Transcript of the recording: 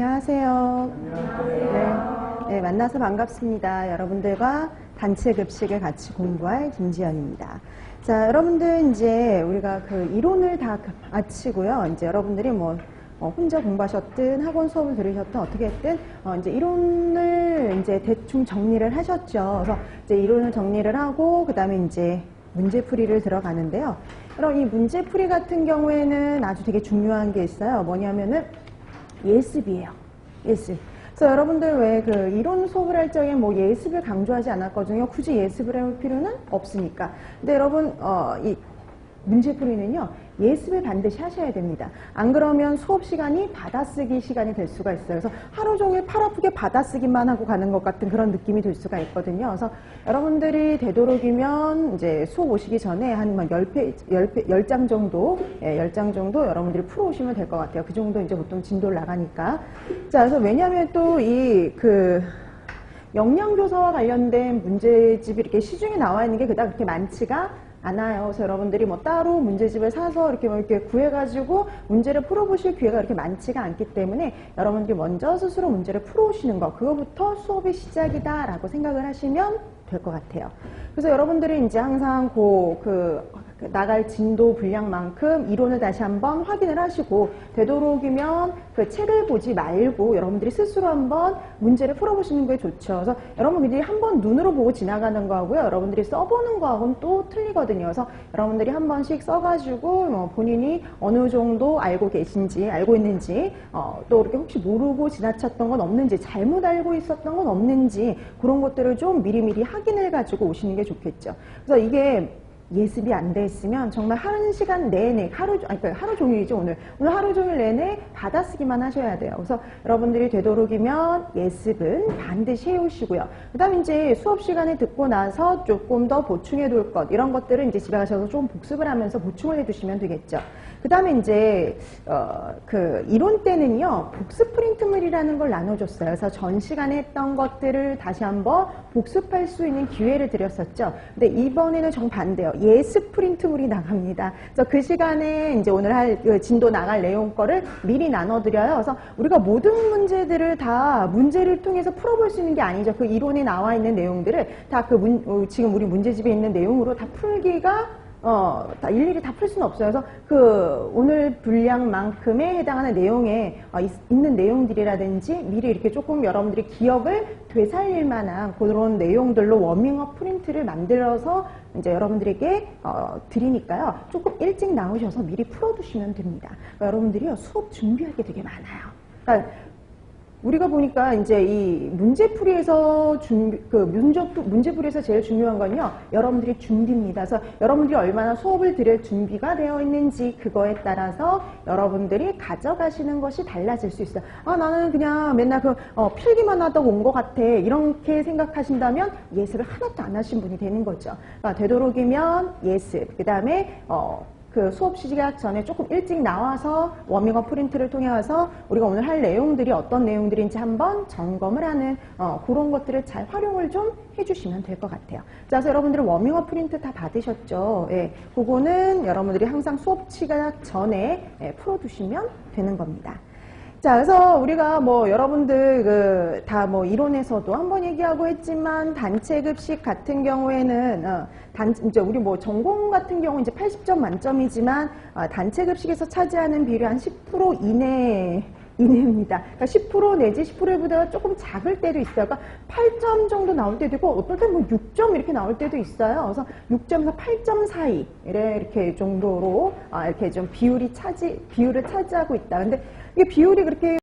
안녕하세요. 네, 네, 만나서 반갑습니다. 여러분들과 단체 급식을 같이 공부할 김지연입니다. 자, 여러분들 이제 우리가 그 이론을 다 마치고요. 이제 여러분들이 뭐 어, 혼자 공부하셨든 학원 수업을 들으셨든 어떻게 했든 어, 이제 이론을 이제 대충 정리를 하셨죠. 그래서 이제 이론을 정리를 하고 그 다음에 이제 문제풀이를 들어가는데요. 그럼 이 문제풀이 같은 경우에는 아주 되게 중요한 게 있어요. 뭐냐면은 예습이에요. 예습. 그래서 여러분들 왜 그 이론 수업을 할 적에 뭐 예습을 강조하지 않았거든요. 굳이 예습을 할 필요는 없으니까. 근데 여러분, 어, 이 문제풀이는요, 예습을 반드시 하셔야 됩니다. 안 그러면 수업 시간이 받아쓰기 시간이 될 수가 있어요. 그래서 하루 종일 팔 아프게 받아쓰기만 하고 가는 것 같은 그런 느낌이 들 수가 있거든요. 그래서 여러분들이 되도록이면 이제 수업 오시기 전에 한 10페이지, 10, 10장 정도, 예, 10장 정도 여러분들이 풀어오시면 될 것 같아요. 그 정도 이제 보통 진도를 나가니까. 자, 그래서 왜냐하면 또 이 그, 영양교사와 관련된 문제집이 이렇게 시중에 나와 있는 게 그닥 그렇게 많지가 않아요. 그래서 여러분들이 뭐 따로 문제집을 사서 이렇게 뭐 이렇게 구해가지고 문제를 풀어보실 기회가 그렇게 많지가 않기 때문에 여러분들이 먼저 스스로 문제를 풀어오시는 거, 그거부터 수업의 시작이다라고 생각을 하시면 될 것 같아요. 그래서 여러분들이 이제 항상 그, 그 나갈 진도 분량만큼 이론을 다시 한번 확인을 하시고 되도록이면 그 책을 보지 말고 여러분들이 스스로 한번 문제를 풀어보시는 게 좋죠. 그래서 여러분들이 한번 눈으로 보고 지나가는 거하고요. 여러분들이 써보는 거하고는 또 틀리거든요. 그래서 여러분들이 한 번씩 써가지고 뭐 본인이 어느 정도 알고 계신지 알고 있는지 어, 또 이렇게 혹시 모르고 지나쳤던 건 없는지 잘못 알고 있었던 건 없는지 그런 것들을 좀 미리미리 확인을 가지고 오시는 게 좋겠죠. 그래서 이게 예습이 안 돼 있으면 정말 한 시간 내내 하루 아니 그러니까 하루 종일이죠 오늘 오늘 하루 종일 내내 받아쓰기만 하셔야 돼요. 그래서 여러분들이 되도록이면 예습은 반드시 해오시고요. 그다음에 이제 수업 시간에 듣고 나서 조금 더 보충해 둘 것 이런 것들은 이제 집에 가셔서 좀 복습을 하면서 보충을 해두시면 되겠죠. 그다음에 이제 어, 그 이론 때는요 복습 프린트물이라는 걸 나눠줬어요. 그래서 전 시간에 했던 것들을 다시 한번 복습할 수 있는 기회를 드렸었죠. 근데 이번에는 정 반대요. 예습 프린트물이 나갑니다. 그래서 그 시간에 이제 오늘 할그 진도 나갈 내용 거를 미리 나눠드려요. 그래서 우리가 모든 문제들을 다 문제를 통해서 풀어볼 수 있는 게 아니죠. 그 이론에 나와 있는 내용들을 다 그 지금 우리 문제집에 있는 내용으로 다 풀기가 어, 다 일일이 다 풀 수는 없어요. 그래서 그 오늘 분량만큼에 해당하는 내용에 어, 있, 는 내용들이라든지 미리 이렇게 조금 여러분들이 기억을 되살릴 만한 그런 내용들로 워밍업 프린트를 만들어서 이제 여러분들에게 어, 드리니까요. 조금 일찍 나오셔서 미리 풀어두시면 됩니다. 그러니까 여러분들이요 수업 준비할 게 되게 많아요. 그러니까 우리가 보니까 이제 이 문제풀이에서 준비, 그 문제, 문제풀이에서 제일 중요한 건요, 여러분들이 준비입니다. 그래서 여러분들이 얼마나 수업을 들을 준비가 되어 있는지 그거에 따라서 여러분들이 가져가시는 것이 달라질 수 있어요. 아, 나는 그냥 맨날 그, 어, 필기만 하다 온 것 같아. 이렇게 생각하신다면 예습을 하나도 안 하신 분이 되는 거죠. 그러니까 되도록이면 예습, 그 다음에, 어, 그 수업 시작 전에 조금 일찍 나와서 워밍업 프린트를 통해 서 우리가 오늘 할 내용들이 어떤 내용들인지 한번 점검을 하는 어, 그런 것들을 잘 활용을 좀 해주시면 될 것 같아요. 자, 그래서 여러분들은 워밍업 프린트 다 받으셨죠? 예, 그거는 여러분들이 항상 수업 시작 전에 예, 풀어두시면 되는 겁니다. 자, 그래서 우리가 뭐 여러분들 그 다 뭐 이론에서도 한번 얘기하고 했지만 단체 급식 같은 경우에는 어, 단 이제 우리 뭐 전공 같은 경우 이제 80점 만점이지만 어, 단체 급식에서 차지하는 비율이 한 10% 이내 이내입니다. 그러니까 10% 내지 10%보다 조금 작을 때도 있어요. 그러니까 8점 정도 나올 때도 있고 어떨 때뭐 6점 이렇게 나올 때도 있어요. 그래서 6점에서 8점 사이 이렇게 정도로 아, 이렇게 좀 비율이 차지 비율을 차지하고 있다. 근데 이게 비율이 그렇게